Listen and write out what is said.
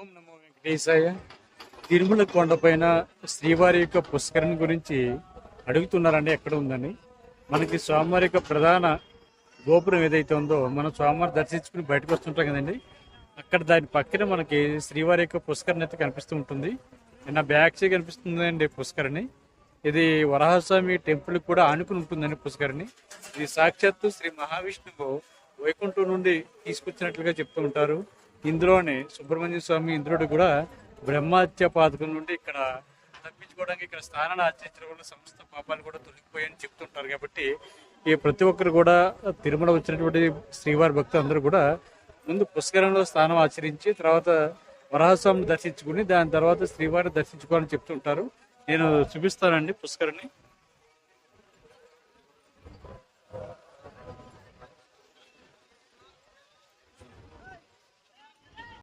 ఓం నమో వెంకటేశాయ. తిరుమల కొండపైన శ్రీవారి యొక్క పుష్కరణ గురించి అడుగుతున్నారండి ఎక్కడ ఉందని. మనకి స్వామివారి యొక్క ప్రధాన గోపురం ఏదైతే ఉందో మనం స్వామివారి దర్శించుకుని బయటకు వస్తుంటాం కదండి. అక్కడ దాని పక్కన మనకి శ్రీవారి యొక్క పుష్కరణ అయితే కనిపిస్తూ ఉంటుంది. నా బ్యాక్ సైడ్ కనిపిస్తుందండి పుష్కరణి. ఇది వరాహస్వామి టెంపుల్ కూడా ఆనుకుని ఉంటుందండి పుష్కరణి. ఇది సాక్షాత్తు శ్రీ మహావిష్ణువు వైకుంఠం నుండి తీసుకొచ్చినట్లుగా చెప్తూ ఉంటారు. ఇందులోనే సుబ్రహ్మణ్య స్వామి ఇంద్రుడు కూడా బ్రహ్మహత్య పాతకం నుండి ఇక్కడ తప్పించుకోవడానికి ఇక్కడ స్థానాన్ని ఆచరించడం వల్ల సమస్త పాపాలు కూడా తొలగిపోయాయని చెప్తుంటారు కాబట్టి ఈ ప్రతి ఒక్కరు కూడా తిరుమల వచ్చినటువంటి శ్రీవారి భక్తులు అందరూ కూడా ముందు పుష్కరంలో స్నానం ఆచరించి తర్వాత వరాహస్వామిని దర్శించుకుని దాని తర్వాత శ్రీవారిని దర్శించుకోవాలని చెప్తుంటారు. నేను చూపిస్తానండి పుష్కరిని